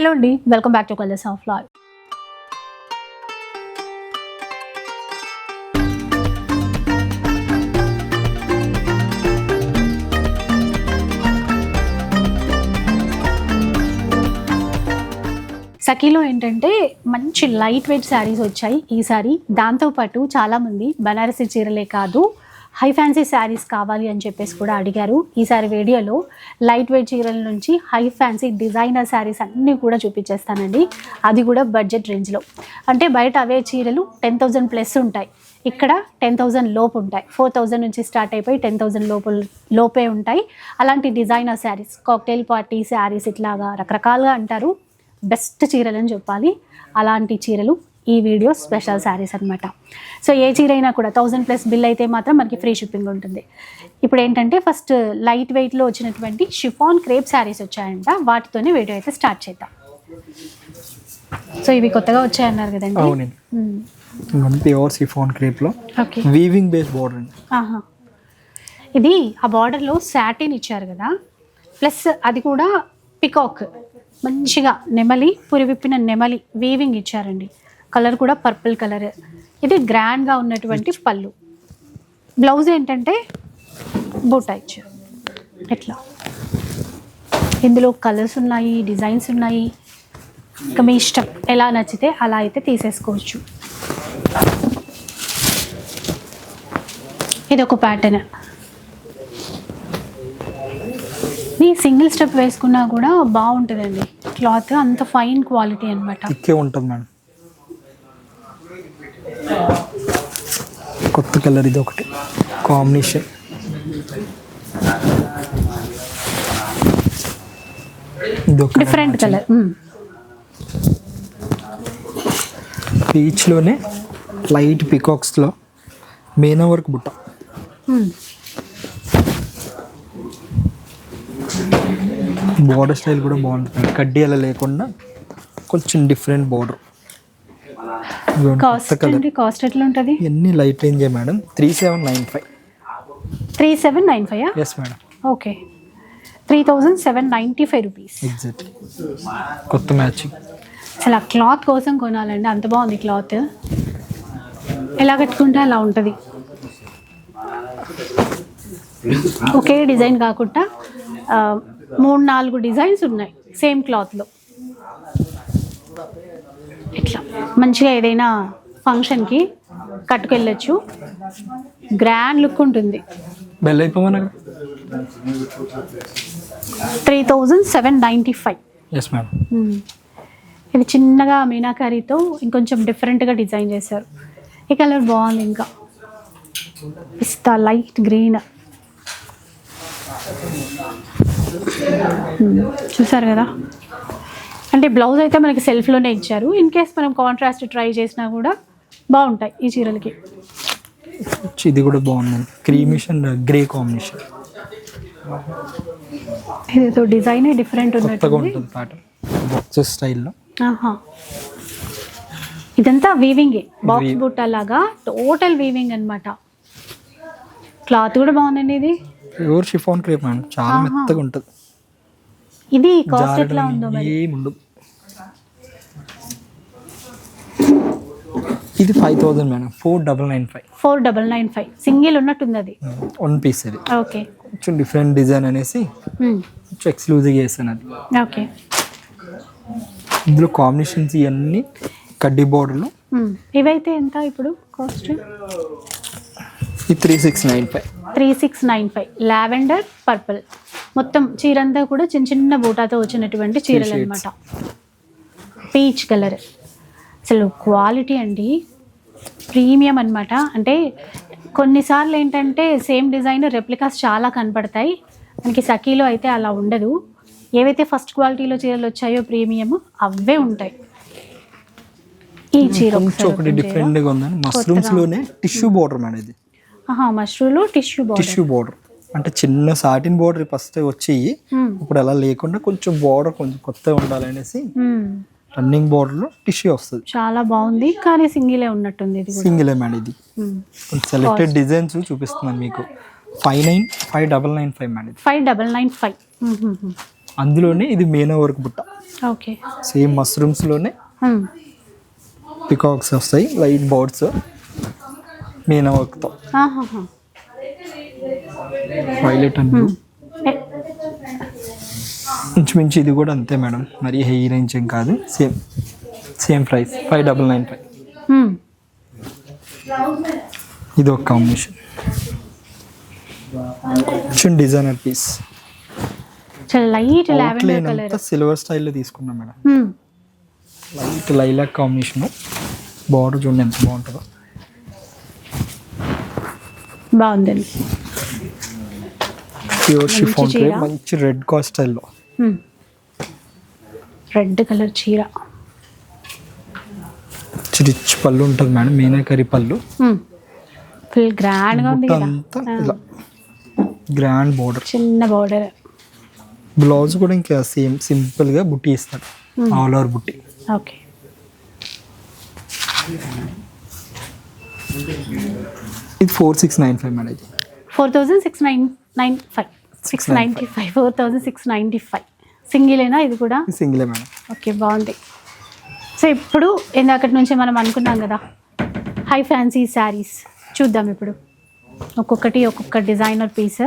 Hello అండి. Welcome back to colours of Lal సఖీలో ఏంటంటే మంచి లైట్ వెయిట్ శారీస్ వచ్చాయి ఈసారి దాంతోపాటు చాలామంది బనారసి చీరలే కాదు హై ఫ్యాన్సీ శారీస్ కావాలి అని చెప్పేసి కూడా అడిగారు. ఈసారి వీడియోలో లైట్ వెయిట్ చీరల నుంచి హై ఫ్యాన్సీ డిజైనర్ శారీస్ అన్నీ కూడా చూపించేస్తానండి. అది కూడా బడ్జెట్ రేంజ్లో అంటే బయట అవే చీరలు టెన్ థౌజండ్ ప్లస్ ఉంటాయి. ఇక్కడ టెన్ థౌజండ్ లోపు ఉంటాయి. ఫోర్ థౌజండ్ నుంచి స్టార్ట్ అయిపోయి టెన్ థౌజండ్ లోపు లోపే ఉంటాయి. అలాంటి designer saris cocktail party saris ఇట్లాగా రకరకాలుగా అంటారు. బెస్ట్ చీరలని చెప్పాలి. అలాంటి చీరలు ఈ వీడియో స్పెషల్ శారీస్ అన్నమాట. సో ఏ చీర అయినా కూడా థౌజండ్ ప్లస్ బిల్ అయితే మాత్రం మనకి ఫ్రీ షిప్పింగ్ ఉంటుంది. ఇప్పుడు ఏంటంటే ఫస్ట్ లైట్ వెయిట్లో వచ్చినటువంటి షిఫాన్ క్రేప్ శారీస్ వచ్చాయంట. వాటితోనే వీడియో అయితే స్టార్ట్ చేద్దాం. సో ఇవి కొత్తగా వచ్చాయన్నారు కదండి? ప్యూర్ సిఫాన్ క్రేప్లో ఓకే వీవింగ్ బేస్ బోర్డర్ అండి. ఇది ఆ బార్డర్లో సాటిన్ ఇచ్చారు కదా. ప్లస్ అది కూడా పికాక్ మంచిగా నెమలి పురివిప్పిన నెమలి వీవింగ్ ఇచ్చారండి. కలర్ కూడా పర్పుల్ కలర్. ఇది గ్రాండ్గా ఉన్నటువంటి పళ్ళు. బ్లౌజ్ ఏంటంటే బూటా ఇచ్చారు ఎట్లా? ఇందులో కలర్స్ ఉన్నాయి డిజైన్స్ ఉన్నాయి. ఇంకా మీ ఇష్టం ఎలా నచ్చితే అలా అయితే తీసేసుకోవచ్చు. ఇది ఒక ప్యాటర్న్ నీ సింగిల్ స్టెప్ వేసుకున్నా కూడా బాగుంటుందండి. క్లాత్ అంత ఫైన్ క్వాలిటీ అన్నమాట. ఇక్కే ఉంటుంది మేడం. కొత్త కలర్ ఇది ఒకటి. కాంబినేషన్. డిఫరెంట్ కలర్ పీచ్లోనే లైట్ పికాక్స్లో మేనా వర్క్ బుట్ట. బోర్డర్ స్టైల్ కూడా బాగుంటుంది. కడ్డీ అలా లేకుండా కొంచెం డిఫరెంట్ బోర్డర్ కాస్ట్ అండి కాస్ట్ ఎట్లా ఉంటుంది ఇవన్నీ light రేంజే madam? Three seven nine five. Three seven nine five yes madam. Okay. Three thousand seven ninety five rupees. Exact కొత్త మ్యాచింగ్. అసలు ఆ క్లాత్ కోసం కొనాలండి. అంత బాగుంది క్లాత్. ఎలా కట్టుకుంటే అలా ఉంటుంది. ఒకే డిజైన్ కాకుండా మూడు నాలుగు డిజైన్స్ ఉన్నాయి. సేమ్ క్లాత్లో. ఇట్లా. మంచిగా ఏదైనా ఫంక్షన్కి కట్టుకెళ్ళచ్చు. గ్రాండ్ లుక్ ఉంటుంది. Bell three thousand seven ninety five. Yes madam ఇది చిన్నగా మీనాకారీతో ఇంకొంచెం డిఫరెంట్గా డిజైన్ చేశారు. ఈ కలర్ బాగుంది ఇంకా. పిస్తా లైట్ గ్రీన్. చూసారు కదా? అంటే బ్లౌజ్ అయితే మనకి సెల్ఫ్లోనే ఇచ్చారు. ఇన్ కేస్ మనం కాంట్రాస్ట్ ట్రై చేసినా కూడా బాగుంటాయి ఈ చీరలకి. ఇది కూడా బాగుంది. క్రీమిష్ అండ్ గ్రే కాంబినేషన్ ఇదేదో డిజైన్ డిఫరెంట్ ఉన్నట్టుంది. బాక్సెస్ స్టైల్లో. ఇదంతా వీవింగే బాక్స్. బుట్ట లాగా టోటల్ వీవింగ్ అన్నమాట. క్లాత్ కూడా బాగుందండి ఇది. ప్యూర్ షిఫాన్ క్రేప్ మేడం చాలా. మెత్తగా ఉంటుంది. ఇది కాస్ట్ ఎట్లా ఉందో ఏముండదు ఇది five thousand madam. Four double nine five four double nine five single ఉన్నట్టుంది అది. వన్ పీస్ ఇది ఓకే కొంచెం డిఫరెంట్ డిజైన్ అనేసి కొంచెం ఎక్స్క్లూజివ్ చేశాను అది. ఓకే ఇందులో కాంబినేషన్స్ ఇవన్నీ కడ్డీ బోర్డర్లు ఇవైతే ఎంత ఇప్పుడు cost three six nine five three six nine five lavender purple మొత్తం చీర అంతా కూడా చిన్న చిన్న బూటాతో వచ్చినటువంటి చీరలు. అనమాట పీచ్ కలర్ అసలు క్వాలిటీ అండి. ప్రీమియం అన్నమాట. అంటే కొన్నిసార్లు ఏంటంటే సేమ్ డిజైన్ రెప్లికాస్ చాలా కనపడతాయి. మనకి సఖీలో అయితే అలా ఉండదు. ఏవైతే ఫస్ట్ క్వాలిటీలో చీరలు వచ్చాయో ప్రీమియం అవే ఉంటాయి. ఈ చీర ఒకటి open చేయరా? డిఫరెంట్గా ఉందని మష్రూమ్స్లోనే టిష్యూ బోర్డర్ మేడం ఇది. మష్రూలో టిష్యూ బాడీ టిష్యూ బోర్డర్ అంటే చిన్న సాటిన్ బోర్డర్ ఫస్ట్ వచ్చి ఇప్పుడు అలా లేకుండా కొంచెం బోర్డర్ కొంచెం కొత్తగా ఉండాలనేసి రన్నింగ్ బోర్డర్లో టిష్యూ వస్తుంది. చాలా బాగుంది. కానీ సింగిలే ఉన్నట్టుంది ఇది సింగిల్ మేడం ఇది. కొంచెం సెలెక్టెడ్ డిజైన్స్ చూపిస్తున్నాను మీకు. Five nine five double nine five madam ఇది. ఫైవ్ డబల్ నైన్ ఫైవ్ అందులోనే ఇది మీనా వర్క్ బుట్ట. ఓకే సేమ్ మష్రూమ్స్లోనే మ్మ్. పికాక్స్ వస్తాయి. లైట్ బర్డ్స్ మీనా వర్క్తో ఆహాహా. వైలెట్ అండ్ ఇంచుమించు ఇది కూడా అంతే మేడం. మరి హై రేంజ్ ఏం కాదు. Same same price. Five double nine five. ఇది ఒక కాంబినేషన్ కొంచెం designer piece light lavender colour silver స్టైల్లో తీసుకున్నాం madam. Light lilac combination border చూడండి ఎంత బాగుంటుందో. బాగుందండి. ప్యూర్ షిఫాన్ చీర. మంచి రెడ్ కా స్టైల్లో. రెడ్ కలర్ చీర. రిచ్ పళ్ళు ఉంటుంది మేడం మీనాకరి పళ్ళు. ఫుల్ గ్రాండ్గా ఉంది ఇలా. గ్రాండ్ బార్డర్ చిన్న బార్డర్ బ్లౌజ్ కూడా ఇంకా సేమ్ సింపుల్గా బుట్టి ఇస్తాడు. ఆల్ ఓవర్ బుట్టి. ఓకే. ఇది four six nine five madam ఇది. Four thousand six nine nine five six ninety five four thousand six ninety five. సింగిలేనా ఇది కూడా? సింగిలే మేడం. ఓకే బాగుంది. సో ఇప్పుడు ఇందాకటి నుంచి మనం అనుకున్నాం కదా హై ఫ్యాన్సీ శారీస్ చూద్దాం ఇప్పుడు. ఒక్కొక్కటి ఒక్కొక్క డిజైనర్ పీస్.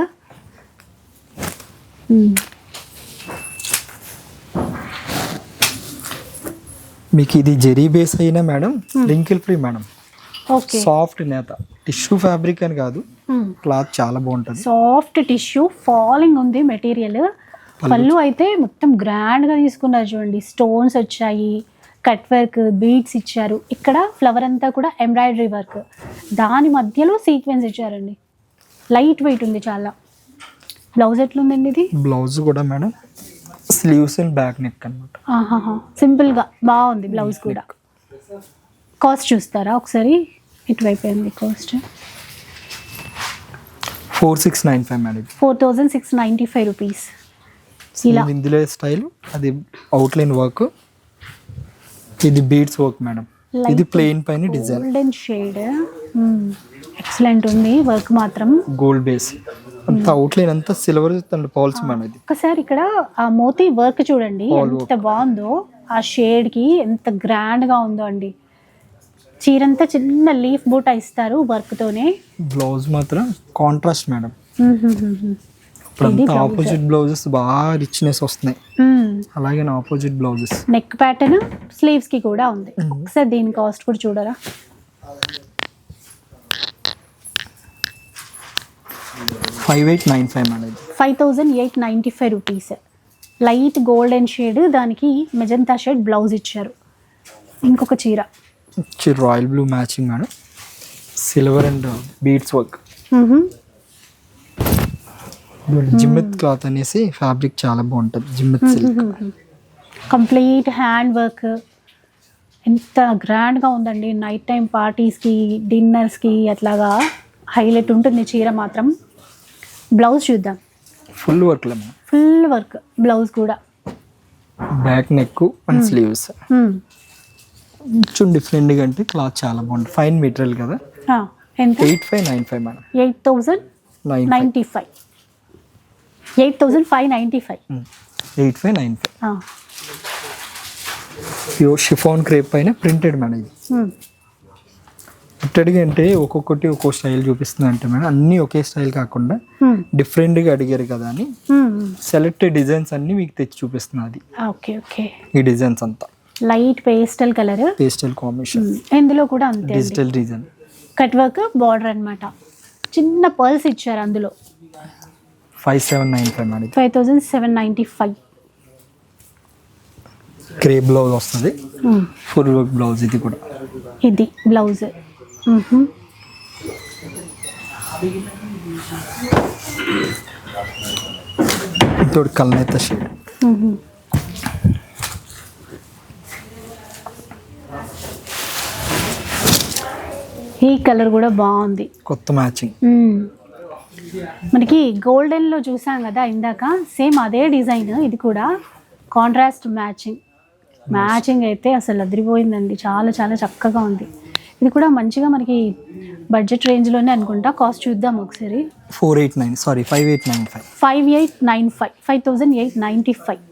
మీకు ఇది జెరీ బేస్ అయినా madam wrinkle free madam. Soft నేత. టిష్యూ ఫ్యాబ్రిక్ అని కాదు క్లాత్ చాలా బాగుంటుంది. సాఫ్ట్ టిష్యూ ఫాలింగ్ ఉంది మెటీరియల్. పళ్ళు. అయితే మొత్తం గ్రాండ్గా తీసుకున్నారు చూడండి. స్టోన్స్ వచ్చాయి కట్ వర్క్ బీడ్స్ ఇచ్చారు. ఇక్కడ ఫ్లవర్ అంతా కూడా ఎంబ్రాయిడరీ వర్క్. దాని మధ్యలో సీక్వెన్స్ ఇచ్చారండి. లైట్ వెయిట్ ఉంది చాలా. బ్లౌజ్ ఎట్లుందండి ఇది? బ్లౌజ్ కూడా madam sleeves and back neck అనమాట సింపుల్గా బాగుంది బ్లౌజ్ కూడా. కాస్ట్ చూస్తారా ఒకసారి? ఇటువైపు ఏంది cost? Four six nine five madam. Four thousand six ninety five rupees. ఇలా. ఇది ఇందులో స్టైల్ అది అవుట్లైన్ వర్క్ ఇది బీడ్స్ వర్క్ మేడం. ఇది ప్లెయిన్ పైన డిజైన్ గోల్డెన్ షేడ్ ఎక్సలెంట్ ఉంది. వర్క్ మాత్రం. గోల్డ్ బేస్ అంత అవుట్లైన్ అంతా సిల్వర్ పౌల్స్ మేడం ఇది. ఒకసారి ఇక్కడ ఆ మోతీ వర్క్ చూడండి. ఎంత బాగుందో. ఆ షేడ్కి ఎంత గ్రాండ్గా ఉందో అండి. చీరంతా చిన్న లీఫ్ బూట ఇస్తారు వర్క్ తోనే బ్లౌజ్ మాత్రం కాంట్రాస్ట్ మేడం. ఆపోజిట్ బ్లౌజెస్ బాగా రిచ్నెస్ వస్తున్నాయి. అలాగే ఆపోజిట్ బ్లౌజెస్ నెక్ ప్యాటర్న్ స్లీవ్స్కి కూడా ఉంది. ఒకసారి దీని కాస్ట్ కూడా చూడరా? Five eight nine five madam five thousand eight ninety five rupees light golden shade దానికి మెజంతా షేడ్ బ్లౌజ్ ఇచ్చారు. ఇంకొక చీర. వచ్చి royal blue matching madam. Silver and beads work. మ్మ్. జిమ్మెత్ క్లాత్ అనేసి ఫ్యాబ్రిక్ చాలా బాగుంటుంది జిమ్మెత్ సిల్క్. Complete hand work. ఎంత గ్రాండ్గా ఉందండి నైట్ టైం పార్టీస్కి డిన్నర్స్కి అట్లాగా హైలైట్ ఉంటుంది చీర మాత్రం. బ్లౌజ్ చూద్దాం. ఫుల్ వర్క్లో మేడం. ఫుల్ వర్క్ బ్లౌజ్ కూడా. Back neck and sleeves. కొంచెం డిఫరెంట్గా అంటే క్లాత్ చాలా బాగుంటుంది ఫైన్ మెటీరియల్ కదా? Eight five nine five madam eight thousand nine ninety five eight thousand five ninety five eight five nine five pure chiffon crepe పైన printed madam ఇది. ప్రింటెడ్గా అంటే ఒక్కొక్కటి ఒక్కో స్టైల్ చూపిస్తుంది అంటే మేడం అన్నీ ఒకే స్టైల్ కాకుండా డిఫరెంట్గా అడిగారు కదా అని సెలెక్టెడ్ డిజైన్స్ అన్నీ మీకు తెచ్చి చూపిస్తుంది అది. Okay okay. ఈ డిజైన్స్ అంతా. Light pastel colour. Pastel combination. ఇందులో కూడా అంతే. Digital design. Cut work border అన్నమాట. చిన్న పర్ల్స్ ఇచ్చారు అందులో. Five seven nine five madam five thousand seven ninety five crepe blouse వస్తుంది. ఫుల్ వర్క్ బ్లౌజ్ ఇది కూడా. ఇది బ్లౌజ్ తోడు కల్నేత షేడ్ ఈ కలర్ కూడా బాగుంది. కొత్త మ్యాచింగ్. మనకి గోల్డెన్లో చూసాం కదా ఇందాక సేమ్ అదే డిజైన్ ఇది కూడా కాంట్రాస్ట్ మ్యాచింగ్. మ్యాచింగ్ అయితే అసలు అదిరిపోయిందండి. చాలా చాలా చక్కగా ఉంది. ఇది కూడా మంచిగా మనకి బడ్జెట్ రేంజ్లోనే అనుకుంటా. కాస్ట్ చూద్దాం ఒకసారి. Four eight nine sorry five eight nine five. Five eight nine five. Five thousand eight ninety five.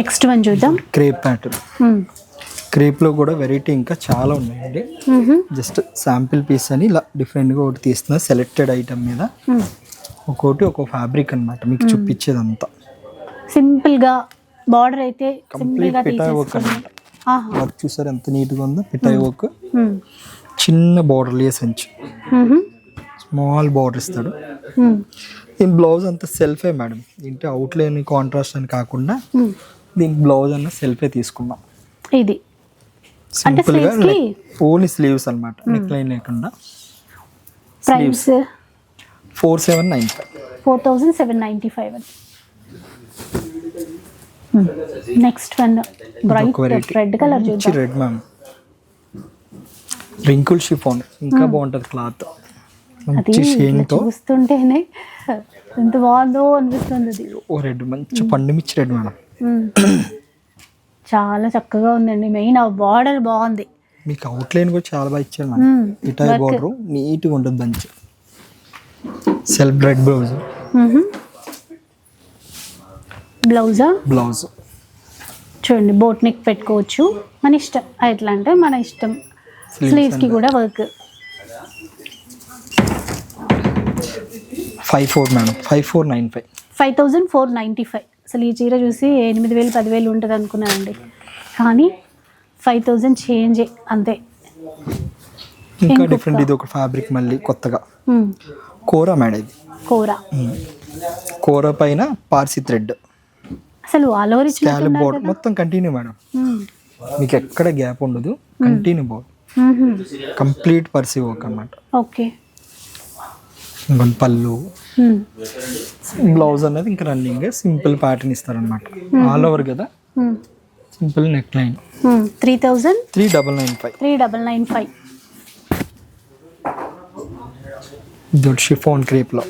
Next one చూద్దాం. Crepe pattern. క్రేప్లో కూడా వెరైటీ ఇంకా చాలా ఉన్నాయండి. జస్ట్ శాంపిల్ పీస్ అని ఇలా డిఫరెంట్గా ఒకటి తీస్తున్నా సెలెక్టెడ్ ఐటమ్ మీద. ఒక్కోటి ఒక్కో ఫ్యాబ్రిక్ అన్నమాట మీకు చూపించేదంతా సింపుల్గా బార్డర్ అయితే కంప్లీట్ పిటాయ్ వర్క్ అనమాట. వర్క్ చూసారు ఎంత నీట్గా ఉందో పిటాయ్ వర్క్. చిన్న బార్డర్ లేస్ అంచు. స్మాల్ బార్డర్ ఇస్తాడు. దీని బ్లౌజ్ అంతా సెల్ఫే మేడం దీంట్లో అవుట్లైన్ కాంట్రాస్ట్ అని కాకుండా Hmm. దీని బ్లౌజ్ అన్న సెల్ఫే తీసుకున్నాం ఇది సింపుల్గా sleeves కి- ఓన్లీ స్లీవ్స్ అనమాట నెక్ లైన్ లేకుండా price four seven nine five four thousand seven ninety five అది next one bright. Red colour చూద్దాం. రెడ్ మ్యామ్ రింకుల్ షిఫాన్ ఇంకా బాగుంటది క్లాత్ మంచి షేన్ ఇట్లా తో చూస్తుంటేనే ఎంత బాగుందో అనిపిస్తుంది అది. ఓ రెడ్ మంచి పండు మిర్చి రెడ్ మేడం. చాలా చక్కగా ఉందండి. మెయిన్ ఆ బార్డర్ బాగుంది. మీకు అవుట్లైన్ కూడా చాలా బాగా ఇచ్చారు Work. బార్డర్ నీట్గా ఉంటుంది మంచి. సెల్ఫ్ రెడ్ బ్లౌజ్ బ్లౌజా బ్లౌజ్ చూడండి బోట్ నెక్ పెట్టుకోవచ్చు. మన ఇష్టం. ఎట్లా అంటే మన ఇష్టం. Sleeves స్లీవ్స్కి and- కూడా work five four madam five four nine five five thousand four ninety five అసలు ఈ చీర చూసి ఎనిమిది వేలు పదివేలు ఉంటుంది అనుకున్నానండి. కానీ ఫైవ్ థౌజండ్ చేంజ్ అంతే. ఇంకా డిఫరెంట్ ఇది ఒక ఫ్యాబ్రిక్ మళ్ళీ కొత్తగా. కూర మేడం ఇది. కూర. కూర పైన పార్సీ థ్రెడ్. అసలు ఆల్ ఓవర్ ఇచ్చినట్టున్నారు బోర్డ్. మొత్తం కంటిన్యూ మేడం. మీకు ఎక్కడ గ్యాప్ ఉండదు continue border. Complete Parsi work అనమాట ఓకే. ఇంకొన్ని పళ్ళు. బ్లౌజ్ అనేది ఇంకా రన్నింగ్ సింపుల్ ప్యాటర్న్ ఇస్తారనమాట ఆల్ ఓవర్ కదా. Simple neck line. Three thousand three double nine five three double nine five ఇది షిఫాన్ క్రేప్లో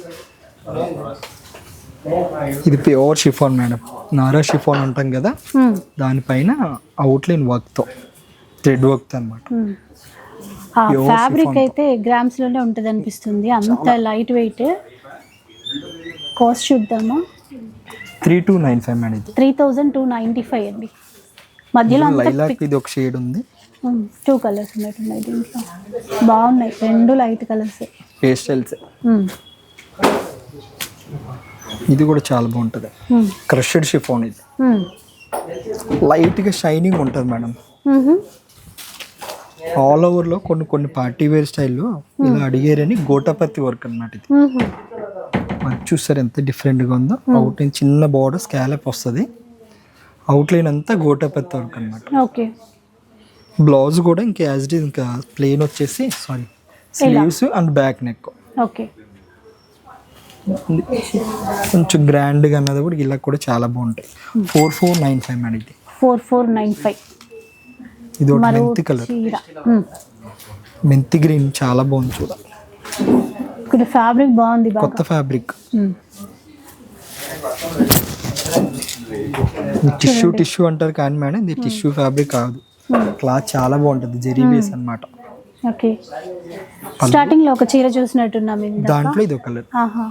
ఇది ప్యూర్ షిఫాన్ మేడం నారా షిఫాన్ అంటాం కదా. దానిపైన అవుట్లైన్ వర్క్తో థ్రెడ్ వర్క్తో అనమాట ఫ్యాబ్రిక్. అయితే గ్రామ్స్లోనే ఉంటుంది అనిపిస్తుంది అంత లైట్ వెయిట్ కాస్ట్ చూద్దామా? Three two nine five madam three thousand two ninety five అండి. మధ్యలో లైలాక్ ఇది ఒక షేడ్ ఉంది. టూ కలర్స్ ఉన్నట్టున్నాయి దీంట్లో. బాగున్నాయి. రెండు లైట్ కలర్స్ పేస్టల్స్ ఇది కూడా చాలా బాగుంటుంది. క్రషెడ్ షిఫాన్ ఇది. లైట్గా షైనింగ్ ఉంటుంది మేడం. ఆల్ ఓవర్లో కొన్ని కొన్ని పార్టీ వేర్ స్టైల్లో ఇలా అడిగారని గోటాపత్తి వర్క్ అన్నమాట ఇది. మనకి చూస్తారు ఎంత డిఫరెంట్గా ఉందో? అవుట్లైన్ చిన్న బార్డర్ స్కాలప్ వస్తుంది. అవుట్లైన్ అంతా గోటాపత్తి వర్క్ అన్నమాట. ఓకే బ్లౌజ్ కూడా ఇంకా యాజ్ ఇట్ ఇంకా ప్లెయిన్ వచ్చేసి sorry sleeves and back neck okay కొంచెం గ్రాండ్గా అన్నది కూడా ఇలా కూడా చాలా బాగుంటాయి. Four four nine five madam ఇది ఫోర్ ఫోర్ నైన్ ఫైవ్ ఇది ఒకటి మరో మెంతి కలర్. మెంతి గ్రీన్ చాలా బాగుంది చూడ. ఇక్కడ ఫ్యాబ్రిక్ బాగుంది బాగా. కొత్త ఫ్యాబ్రిక్. టిష్యూ టిష్యూ అంటారు కానీ మేడం ఇది టిష్యూ ఫ్యాబ్రిక్ కాదు. క్లాత్ చాలా బాగుంటుంది జెరీ బేస్ అన్నమాట. ఓకే. స్టార్టింగ్లో ఒక చీర చూసినట్టున్నాం. దాంట్లో ఇది ఒక కలర్. ఆహా.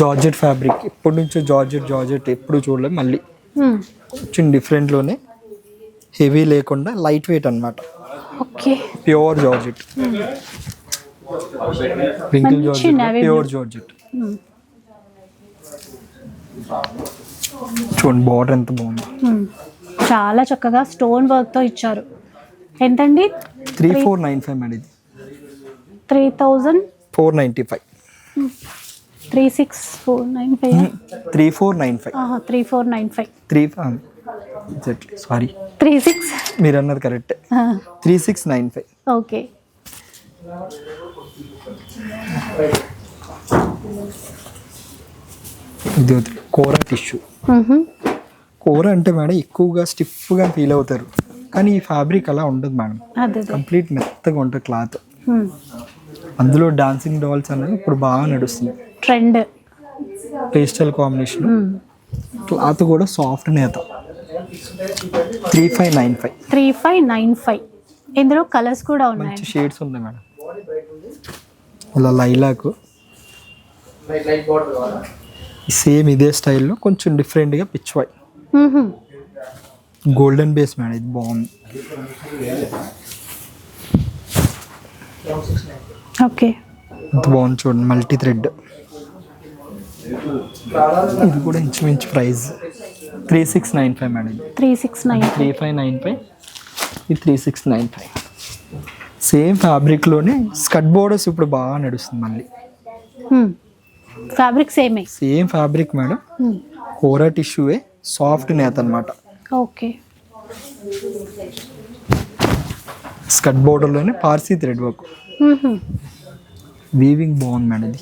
Georgette fabric. ఇప్పటి నుంచో జార్జెట్ జార్జెట్ ఎప్పుడు చూడలేదు మళ్ళీ. కొంచెం డిఫరెంట్లోనే హెవీ లేకుండా లైట్ వెయిట్ అన్నమాట. Okay. Pure georgette. Wrinkle georgette pure. Georgette. చూడండి బార్డర్ ఎంత బాగుంది. చాలా చక్కగా స్టోన్ వర్క్తో ఇచ్చారు. ఎంతండి? Three four nine five madam ఇది. Three thousand? Four ninety five. Three six four nine five three four nine five. Three four nine five. Three sorry three six? మీరు అన్నది correct three six nine five. Okay. ఇది. కూర tissue కూర అంటే madam ఎక్కువగా స్టిఫ్గా feel అవుతారు. కానీ ఈ ఫ్యాబ్రిక్ అలా ఉండదు మేడం. కంప్లీట్ మెత్తగా ఉంటుంది క్లాత్. అందులో డాన్సింగ్ డాల్స్ అనేది ఇప్పుడు బాగా నడుస్తుంది ట్రెండ్ పేస్టల్ కాంబినేషన్. క్లాత్ కూడా సాఫ్ట్ నేత. Three five nine five. Three five nine five. ఇందులో కలర్స్ కూడా ఉన్నాయి. మంచి షేడ్స్ ఉన్నాయి మేడం. ఇలా లైలాకు. సేమ్ ఇదే స్టైల్లో కొంచెం డిఫరెంట్గా పిచ్ వై. గోల్డెన్ బేస్ మేడం ఇది బాగుంది. ఓకే. ఇంత బాగుంది చూడండి మల్టీ థ్రెడ్. ఇది కూడా ఇంచుమించు price three six nine five madam. Three six nine three five nine five. ఇది three six nine five. Same ఫ్యాబ్రిక్లోనే స్కట్ borders ఇప్పుడు బాగా నడుస్తుంది మళ్ళీ. ఫ్యాబ్రిక్ సేమే. Same fabric madam. కోరా టిష్యూవే సాఫ్ట్ నేత అనమాట ఓకే. స్కట్ బోర్డర్లోనే పార్సీ థ్రెడ్ వర్క్. వీవింగ్ బాగుంది మేడం ఇది.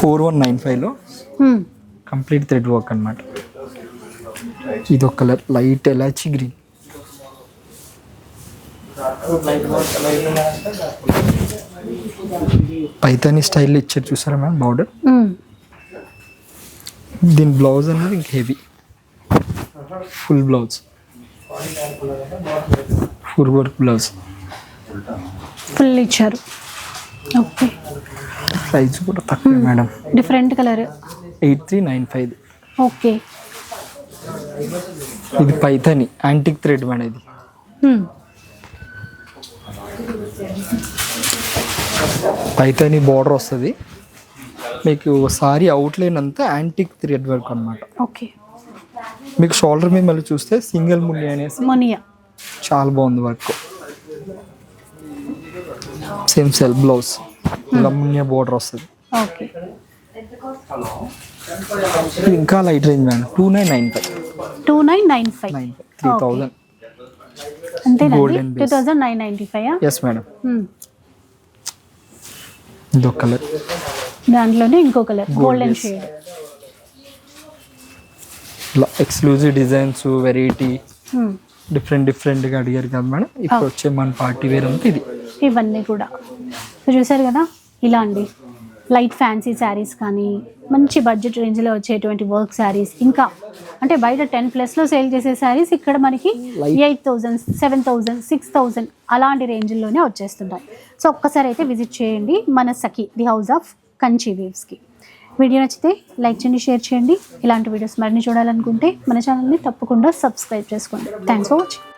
ఫోర్ వన్ నైన్ ఫైవ్లో. కంప్లీట్ థ్రెడ్ వర్క్ అనమాట ఇది ఒక కలర్ లైట్ ఎలాచి గ్రీన్. పైతాని స్టైల్లో ఇచ్చారు చూసారా మ్యామ్ బార్డర్. దీని బ్లౌజ్ అనేది ఇంక heavy. Full blouse full work blouse. Full ఇచ్చారు. ఓకే. ప్రైస్ కూడా తక్కువ madam different colour eight three nine five. Okay. ఇది పైతాని యాంటిక్ థ్రెడ్ మేడం ఇది. మ్మ్. పైతాని బార్డర్ వస్తుంది. మీకు సారీ అవుట్లైన్ అంతా యాంటిక్ థ్రెడ్ వర్క్ అనమాట ఓకే. మీకు షోల్డర్ మీద మళ్ళీ చూస్తే సింగిల్ ముని అనేసి మొనియా. చాలా బాగుంది వర్క్ సేమ్ సెల్ బ్లౌజ్ ఇలా మునియా బోర్డర్ వస్తుంది. ఓకే ఇంకా light range madam two nine nine five two nine nine five three thousand Golden two. Thousand nine ninety five yes madam ఇది ఒక కలర్ దాంట్లోనే ఇంకో colour golden. Shade exclusive designs variety different డిఫరెంట్గా అడిగారు కదా madam ఇప్పుడు వచ్చే మన పార్టీ వేర్ అంతా ఇది. ఇవన్నీ కూడా. సో చూసారు కదా? ఇలా అండి. లైట్ ఫ్యాన్సీ శారీస్ కానీ మంచి బడ్జెట్ రేంజ్లో వచ్చేటువంటి వర్క్ శారీస్ ఇంకా అంటే బయట టెన్ ప్లస్లో సేల్ చేసే శారీస్ ఇక్కడ మనకి. Eight thousand seven thousand six thousand అలాంటి రేంజ్లోనే వచ్చేస్తుంటాయి సో ఒక్కసారి అయితే విజిట్ చేయండి మన Sakhi the house of Kanchi వీవ్స్కి video నచ్చితే లైక్ చేయండి షేర్ చేయండి. ఇలాంటి వీడియోస్ మరిన్ని చూడాలనుకుంటే మన ఛానల్ని తప్పకుండా సబ్స్క్రైబ్ చేసుకోండి. Thanks for watching